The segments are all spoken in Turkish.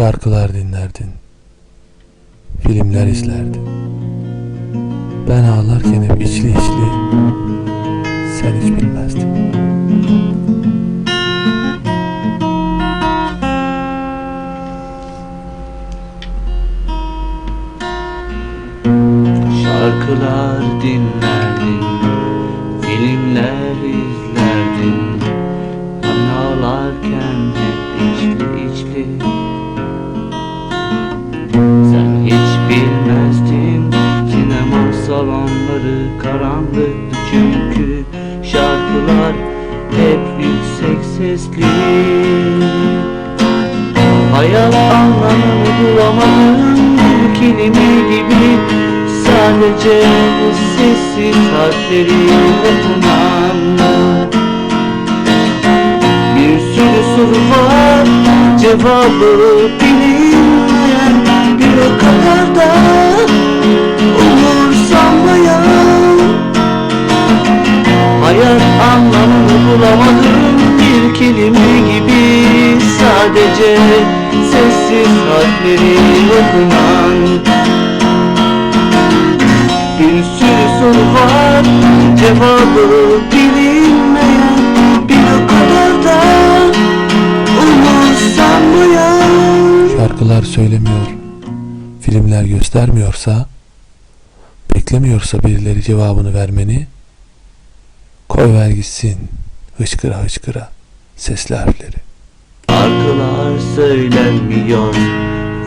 Şarkılar dinlerdin. Filmler izlerdin. Ben ağlarken hep içli içli. Sen hiç bilmezdin. Şarkılar dinlerdin Filmler izlerdin Ben ağlarken hep salonları karanlıktı çünkü Şarkılar hep yüksek sesli. Hayat anlamını bulamadım bir kelime gibi Sadece bu sessiz harfleri okunan Bir sürü soru var cevabı bilinmeyen Bir o kadar da kelime gibi Sadece sessiz harfleri okunan Bir sürü soru var cevabı bilinmeyen Bir o kadar da umursanmayan Şarkılar söylemiyor. Filmler göstermiyorsa, beklemiyorsa birileri cevabını vermeni, koy ver gitsin hıçkıra hıçkıra sesli harfleri. Şarkılar söylenmiyor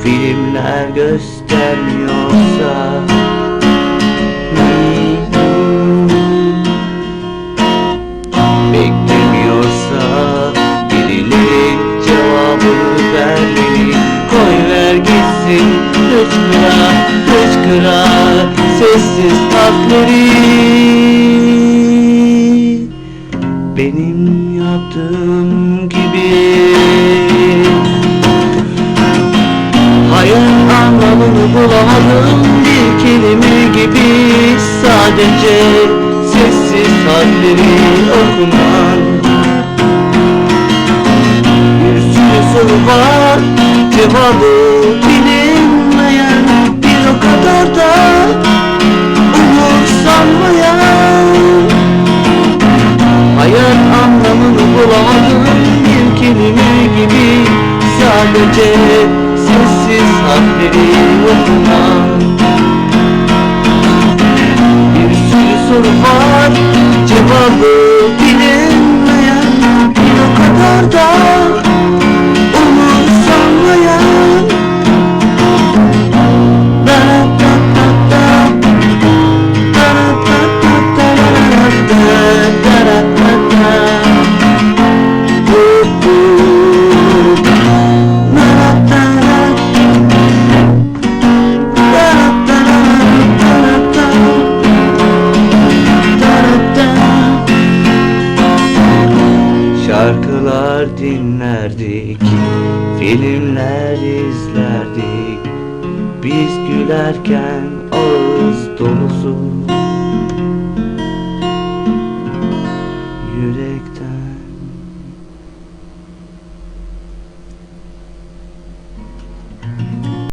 Filmler göstermiyorsa. Beklemiyorsa Birileri cevabını vermeni Koy ver gitsin Hıçkıra hıçkıra Sessiz harfleri benim yaptığım bulamadım bir kelime gibi. Sadece sessiz harfleri okunan Bir sürü soru var. Cevabı bilinmeyen Bir o kadar da umursanmayan. Hayat anlamını bulamadım bir kelime gibi. Sadece harfleri okunan Bir sürü soru var cevabı bilinmeyen Bir o kadar da Şarkılar dinlerdik, filmler izlerdik. Biz gülerken ağız dolusu. Yürekten